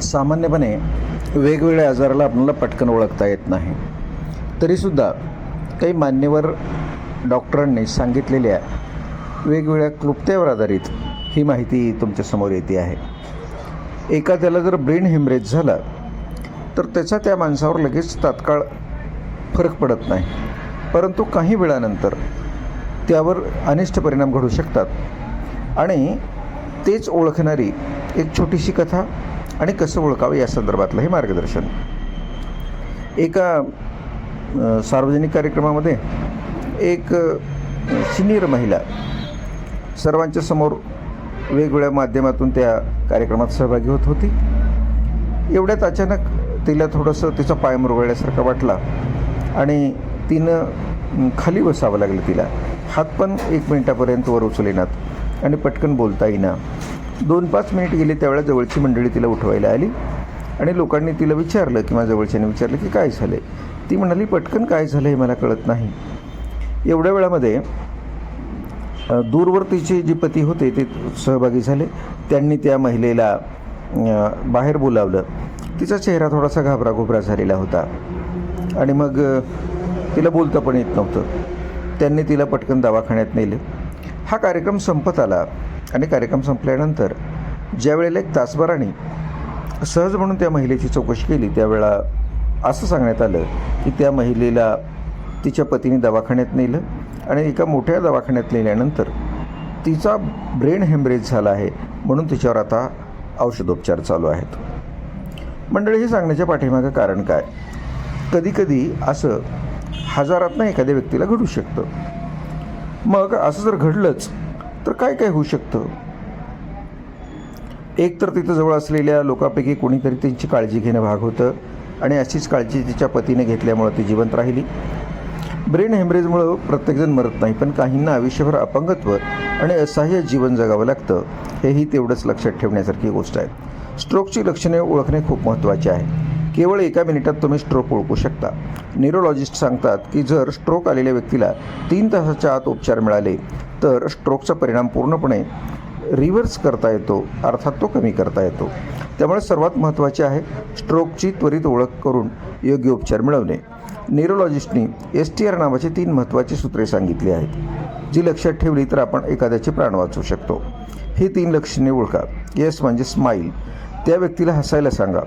सामान्यपणे वेगवेगळ्या आजाराला आपल्याला पटकन ओळखता येत नाही. तरीसुद्धा काही मान्यवर डॉक्टरांनी सांगितलेल्या वेगवेगळ्या क्लुप्त्यावर आधारित ही माहिती तुमच्यासमोर येते आहे. एखाद्याला जर ब्रेन हेमरेज झाला तर त्याचा त्या माणसावर लगेच तात्काळ फरक पडत नाही. परंतु काही वेळानंतर त्यावर अनिष्ट परिणाम घडू शकतात. आणि तेच ओळखणारी एक छोटीशी कथा आणि कसं ओळखावं या संदर्भातलं हे मार्गदर्शन? एका सार्वजनिक कार्यक्रमामध्ये एक सिनियर महिला सर्वांच्या समोर वेगवेगळ्या माध्यमातून त्या कार्यक्रमात सहभागी होत होती. एवढ्यात अचानक तिला थोडंसं तिचा पाय मुरगळल्यासारखा वाटला आणि तिनं खाली बसावं लागलं तिला. हात पण एक मिनिटापर्यंत वर उचलेनात आणि पटकन बोलता येईना. दोन पाच मिनिट गेले त्यावेळेला जवळची मंडळी तिला उठवायला आली आणि लोकांनी तिला विचारलं किंवा जवळच्याने विचारलं की काय झालं आहे ती म्हणाली पटकन काय झालं हे मला कळत नाही. एवढ्या वेळामध्ये दूरवर तिचे जे पती होते ते सहभागी झाले. त्यांनी त्या महिलेला बाहेर बोलावलं. तिचा चेहरा थोडासा घाबराघोबरा झालेला होता. आणि मग तिला बोलता पण येत नव्हतं. त्यांनी तिला पटकन दवाखान्यात नेलं. हा कार्यक्रम संपत आला. आणि कार्यक्रम संपल्यानंतर ज्या वेळेला एक तासभराने सहज म्हणून त्या महिलेची चौकशी केली त्यावेळा असं सांगण्यात आलं की त्या महिलेला तिच्या पतीने दवाखान्यात नेलं आणि एका मोठ्या दवाखान्यात नेल्यानंतर तिचा ब्रेन हेमरेज झाला आहे म्हणून तिच्यावर आता औषधोपचार चालू आहेत. मंडळी हे सांगण्याच्या पाठीमागं कारण काय? कधीकधी असं हजारातनं एखाद्या व्यक्तीला घडू शकतं. मग असं जर घडलंच तर काय काय होऊ शकतं? एक तर तिथं जवळ असलेल्या लोकांपैकी कोणीतरी त्यांची काळजी घेणं भाग होतं आणि अशीच काळजी तिच्या पतीने घेतल्यामुळं ती जिवंत राहिली. ब्रेन हेमरेजमुळं प्रत्येकजण मरत नाही पण काहींना आयुष्यभर अपंगत्व आणि असहाय्य जीवन जगावं लागतं हेही तेवढंच लक्षात ठेवण्यासारखी गोष्ट आहे. स्ट्रोकची लक्षणे ओळखणे खूप महत्त्वाचे आहे. केवळ एका मिनिटात तुम्ही स्ट्रोक ओळखू शकता. न्यूरोलॉजिस्ट सांगतात की जर स्ट्रोक आलेल्या व्यक्तीला तीन तासाच्या आत उपचार मिळाले तर स्ट्रोकचा परिणाम पूर्णपणे रिव्हर्स करता येतो अर्थात तो कमी करता येतो. त्यामुळे सर्वात महत्त्वाचे आहे स्ट्रोकची त्वरित ओळख करून योग्य उपचार मिळवणे. न्यूरोलॉजिस्टनी एस टी आर नावाची तीन महत्त्वाची सूत्रे सांगितली आहेत. जी लक्षात ठेवली तर आपण एखाद्याचे प्राण वाचवू शकतो. ही तीन लक्षणे ओळखा. येस म्हणजे स्माईल त्या व्यक्तीला हसायला सांगा.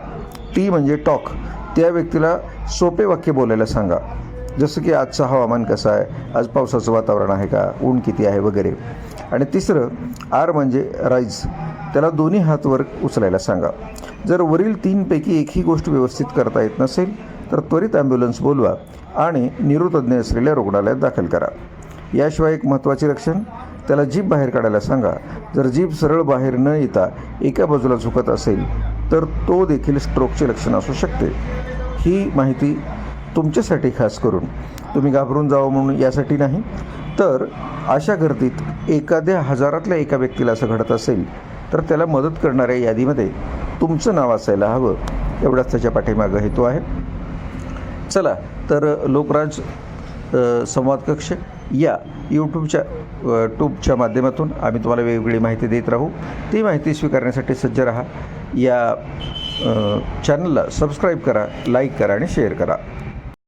टी म्हणजे टॉक त्या व्यक्तीला सोपे वाक्य बोलायला सांगा. जसं की आजचं हवामान कसं आहे आज पावसाचं वातावरण आहे का ऊन किती आहे वगैरे. आणि तिसरं आर म्हणजे राईज त्याला दोन्ही हात वर उचलायला सांगा. जर वरील तीनपैकी एकही गोष्ट व्यवस्थित करता येत नसेल तर त्वरित ॲम्ब्युलन्स बोलवा आणि निरोतज्ञ असलेल्या रुग्णालयात दाखल करा. याशिवाय एक महत्त्वाचे लक्षण त्याला जीभ बाहेर काढायला सांगा. जर जीभ सरळ बाहेर न येता एका बाजूला झुकत असेल तर तो देखील स्ट्रोकचे लक्षण असू शकते. ही माहिती तुमच्यासाठी खास करून. तुम्ही घाबरून जावं म्हणून यासाठी नाही. तर अशा गर्दीत एखाद्या हजारातल्या एका व्यक्तीला असं घडत असेल तर त्याला मदत करणाऱ्या यादीमध्ये तुमचं नाव असायला हवं. एवढाच त्याच्या पाठीमागं हेतू आहे. चला तर लोकराज संवाद कक्ष या यूट्यूबच्या ट्यूबच्या माध्यमातून आम्ही तुम्हाला वेगवेगळी माहिती देत राहू. ती माहिती स्वीकारण्यासाठी सज्ज राहा. या चॅनलला सबस्क्राईब करा लाईक करा आणि शेअर करा.